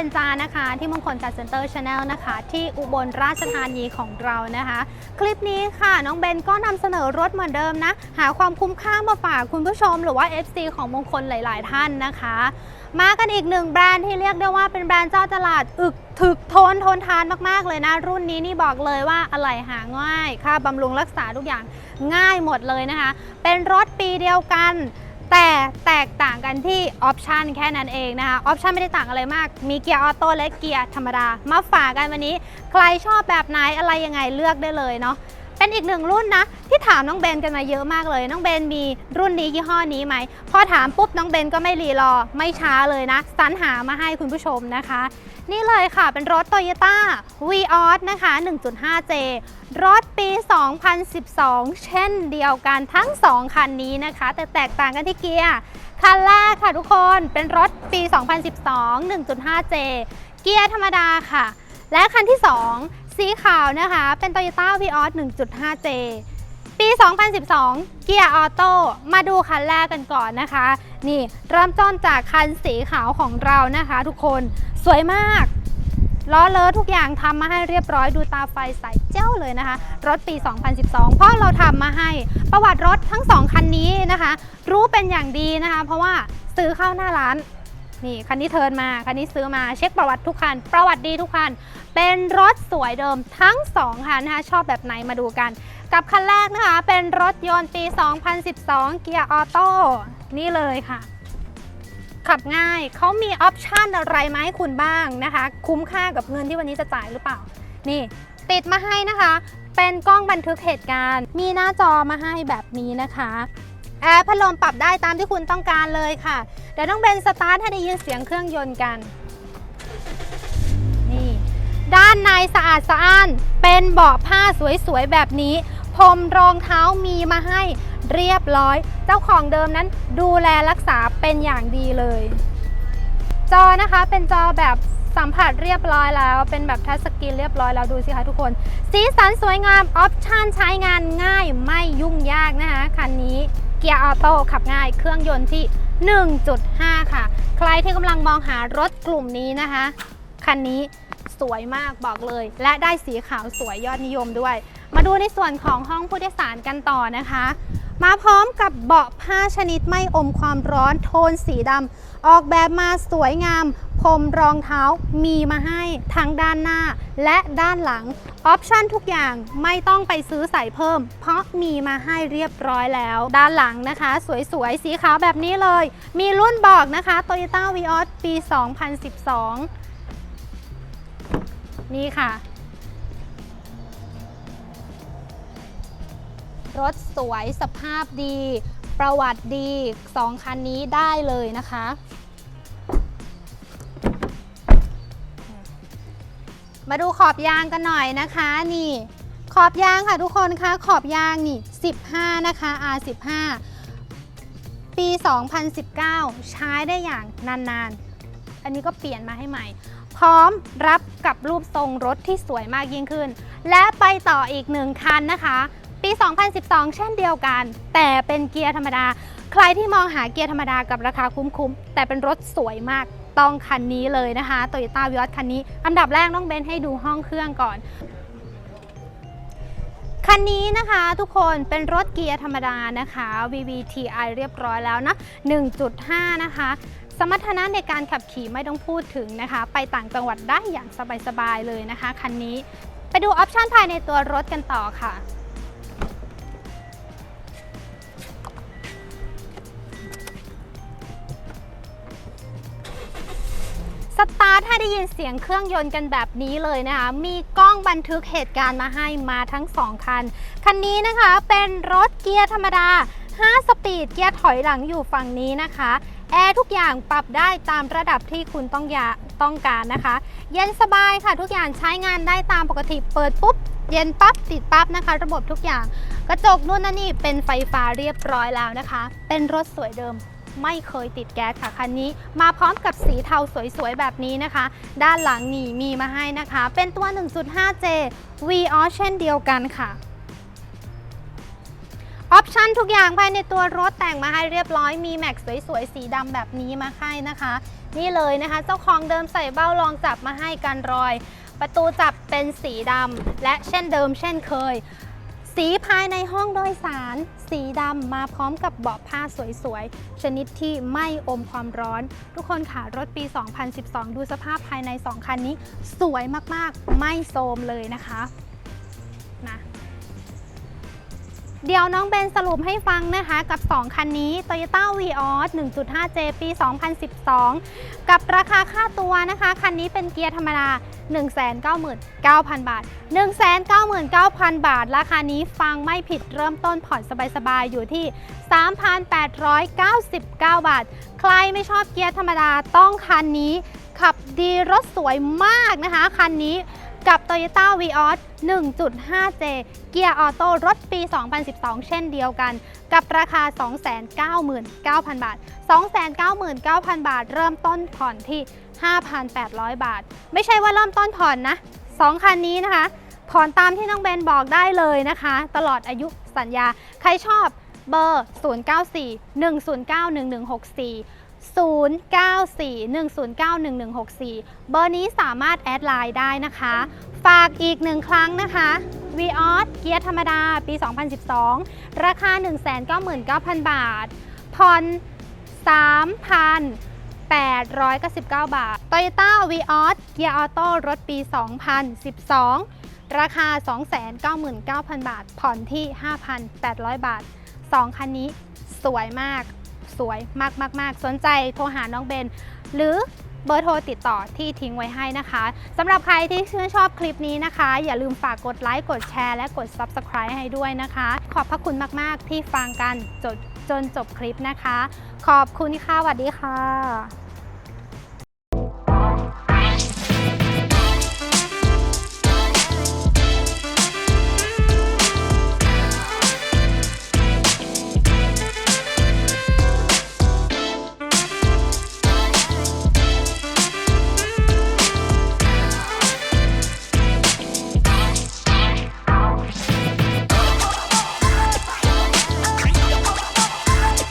บนจานะคะ ที่มงคลการเซ็นเตอร์ชาแนลนะคะ ที่อุบลราชธานีของเรานะคะ คลิปนี้ค่ะ น้องเบนก็นำเสนอรถเหมือนเดิมนะ หาความคุ้มค่ามาฝากคุณผู้ชม หรือว่า FC ของมงคลหลาย ๆ ท่านนะคะ มากันอีกหนึ่งแบรนด์ที่เรียกได้ว่าเป็นแบรนด์เจ้าตลาดอึกถึกทนทนทานมาก ๆ เลยนะ รุ่นนี้นี่บอกเลยว่าอะไหล่หาง่าย ค่าบำรุงรักษาทุกอย่างง่ายหมดเลยนะคะ เป็นรถปีเดียวกัน แต่แตกต่างกันที่ออปชันแค่นั้นเองนะคะออปชันไม่ได้ต่างอะไรมาก มีเกียร์ออโต้และเกียร์ธรรมดา มาฝากกันวันนี้ ใครชอบแบบไหนอะไรยังไงเลือกได้เลยเนาะ เป็นอีกหนึ่งรุ่นนะ ที่ถามน้องเบนกันมาเยอะมากเลย น้องเบนมีรุ่นนี้ยี่ห้อนี้ไหมพอถามปุ๊บน้องเบนก็ไม่รีรอไม่ช้าเลยนะสรรหามาให้คุณผู้ชมนะคะ นี่เลยค่ะเป็นรถ Toyota v ีออนะคะ 1.5J รถปี 2012 เช่นเดียวกันทั้ง 2 คันนี้นะคะ แต่แตกต่างกันที่เกียร์คันแรกค่ะทุกคนเป็นรถปี 2012 1.5J เกียร์ธรรมดาค่ะ และคันที่ 2 สีขาวนะคะ เป็น Toyota v ีออ 1.5J ปี 2012 เกียร์ออโต้ มาดูคันแรกกันก่อนนะคะ นี่เริ่มต้นจากคันสีขาวของเรานะคะ ทุกคน สวยมาก ล้อเลอะทุกอย่างทำมาให้เรียบร้อยดูตาไฟใสเจ้าเลยนะคะ รถปี 2012 เพราะเราทำมาให้ ประวัติรถทั้ง 2 คันนี้นะคะ รู้เป็นอย่างดีนะคะ เพราะว่าซื้อเข้าหน้าร้าน นี่คันนี้เทิร์นมา คันนี้ซื้อมาเช็คประวัติทุกคัน ประวัติดีทุกคัน เป็นรถสวยเดิมทั้ง 2 คันนะคะชอบแบบไหนมาดูกัน กับคันแรกนะคะ เป็นรถยนต์ปี 2012 เกียร์ออโต้นี่เลยค่ะ ขับง่ายเขามีออปชันอะไรมาให้คุณบ้างนะคะ คุ้มค่ากับเงินที่วันนี้จะจ่ายหรือเปล่า นี่ ติดมาให้นะคะ เป็นกล้องบันทึกเหตุการณ์ มีหน้าจอมาให้แบบนี้นะคะแอร์พัดลมปรับได้ตามที่คุณต้องการเลยค่ะ ดี๋ยวต้องเบนสตาร์ทให้ได้ยินเสียงเครื่องยนต์กัน นี่ ด้านในสะอาดสะอ้าน เป็นเบาะผ้าสวยๆ แบบนี้ พรมรองเท้ามีมาให้เรียบร้อย เจ้าของเดิมนั้นดูแลรักษาเป็นอย่างดีเลย จอนะคะเป็นจอแบบสัมผัสเรียบร้อยแล้ว เป็นแบบทัชสกรีนเรียบร้อยแล้วดูสิคะทุกคน สีสันสวยงาม ออปชั่นใช้งานง่ายไม่ยุ่งยากนะคะ คันนี้เกียร์ออโต้ขับง่าย เครื่องยนต์ที่ 1.5 ค่ะ ใครที่กำลังมองหารถกลุ่มนี้นะคะ คันนี้สวยมากบอกเลย และได้สีขาวสวยยอดนิยมด้วย มาดูในส่วนของห้องผู้โดยสารกันต่อนะคะ มาพร้อมกับเบาะผ้าชนิดไม่อมความร้อนโทนสีดำออกแบบมาสวยงาม พรมรองเท้ามีมาให้ทั้งด้านหน้าและด้านหลัง ออปชันทุกอย่างไม่ต้องไปซื้อใส่เพิ่ม เพราะมีมาให้เรียบร้อยแล้ว ด้านหลังนะคะ สวยๆ สีขาวแบบนี้เลย มีรุ่นบอกนะคะ Toyota v ีออปี 2012 นี่ค่ะ รถสวยสภาพดี ประวัติดี 2 คันนี้ได้เลยนะคะ มาดูขอบยางกันหน่อยนะคะนี่ ขอบยางค่ะทุกคนคะขอบยางนี่ 15 นะคะ R15 ปี 2019 ใช้ได้อย่างนานๆ อันนี้ก็เปลี่ยนมาให้ใหม่ พร้อมรับกับรูปทรงรถที่สวยมากยิ่งขึ้น และไปต่ออีกหนึ่งคันนะคะ ปี 2012 เช่นเดียวกัน แต่เป็นเกียร์ธรรมดา ใครที่มองหาเกียร์ธรรมดากับราคาคุ้มๆ แต่เป็นรถสวยมาก ต้องคันนี้เลยนะคะ Toyota v i o s คันนี้ อันดับแรกต้องเบนให้ดูห้องเครื่องก่อน คันนี้นะคะทุกคนเป็นรถเกียร์ธรรมดานะคะ VVTi เรียบร้อยแล้วนะ 1.5 นะคะสมรรถนะในการขับขี่ไม่ต้องพูดถึงนะคะ ไปต่างจังหวัดได้อย่างสบายๆเลยนะคะ คันนี้ ไปดูออปชันภายในตัวรถกันต่อค่ะ สตาร์ทให้ได้ยินเสียงเครื่องยนต์กันแบบนี้เลยนะคะ มีกล้องบันทึกเหตุการณ์มาให้มาทั้ง 2 คัน คันนี้นะคะเป็นรถเกียร์ธรรมดา 5 สปีดเกียร์ถอยหลังอยู่ฝั่งนี้นะคะแอร์ทุกอย่างปรับได้ตามระดับที่คุณต้องอยาต้องการนะคะ เย็นสบายค่ะทุกอย่างใช้งานได้ตามปกติเปิดปุ๊บ เย็นปั๊บติดปั๊บนะคะ ระบบทุกอย่าง กระจกนู่นนั่นนี่เป็นไฟฟ้าเรียบร้อยแล้วนะคะ เป็นรถสวยเดิม ไม่เคยติดแก๊สค่ะคันนี้ มาพร้อมกับสีเทาสวยๆ แบบนี้นะคะ ด้านหลังนี่มีมาให้นะคะ เป็นตัว 1.5J v ออเช่นเดียวกันค่ะออปชันทุกอย่างภายในตัวรถแต่งมาให้เรียบร้อยมีแม็กสวยๆ สีดำแบบนี้มาให้นะคะ นี่เลยนะคะ เจ้าของเดิมใส่เบ้าลองจับมาให้กันรอย ประตูจับเป็นสีดำและเช่นเดิมเช่นเคย สีภายในห้องโดยสาร สีดำมาพร้อมกับเบาะผ้าสวยๆ ชนิดที่ไม่อมความร้อน ทุกคนค่ะ รถปี 2012 ดูสภาพภายใน 2 คันนี้ สวยมากๆ ไม่โทรมเลยนะคะ เดี๋ยวน้องเบนสรุปให้ฟังนะคะกับ 2 คันนี้ Toyota Vios 1.5J ปี 2012 กับราคาค่าตัวนะคะ คันนี้เป็นเกียร์ธรรมดา 199,000 บาท 199,000 บาท ราคานี้ฟังไม่ผิดเริ่มต้นผ่อนสบายๆ อยู่ที่ 3,899 บาท ใครไม่ชอบเกียร์ธรรมดาต้องคันนี้ ขับดีรถสวยมากนะคะ คันนี้ กับ Toyota Vios 1.5J เกียร์ออโต้รถปี 2012 เช่นเดียวกัน กับราคา 299,000 บาท 299,000 บาท เริ่มต้นผ่อนที่ 5,800 บาท ไม่ใช่ว่าเริ่มต้นผ่อนนะ 2 คันนี้นะคะ ผ่อนตามที่น้องเบนบอกได้เลยนะคะ ตลอดอายุสัญญา ใครชอบเบอร์ 094 109 1164 0941091164 เบอร์นี้สามารถแอดไลน์ได้นะคะ ฝากอีกหนึ่งครั้งนะคะ v ีออสเกียร์ธรรมดา ปี 2012 ราคา 199,000 บาท ผ่อน 3,899 บาท Toyota v ีออสเกียร์ออโต้รถปี 2012 ราคา 299,000 บาท ผ่อนที่ 5,800 บาท 2 คันนี้สวยมาก สวยมากมากๆสนใจโทรหาน้องเบน หรือเบอร์โทรติดต่อที่ทิ้งไว้ให้นะคะสำหรับใครที่ชื่นชอบคลิปนี้นะคะ อย่าลืมฝากกดไลค์กดแชร์และกด Subscribe ให้ด้วยนะคะ ขอบพระคุณมาก ๆ ที่ฟังกันจนจนจบคลิปนะคะ ขอบคุณค่ะสวัสดีค่ะ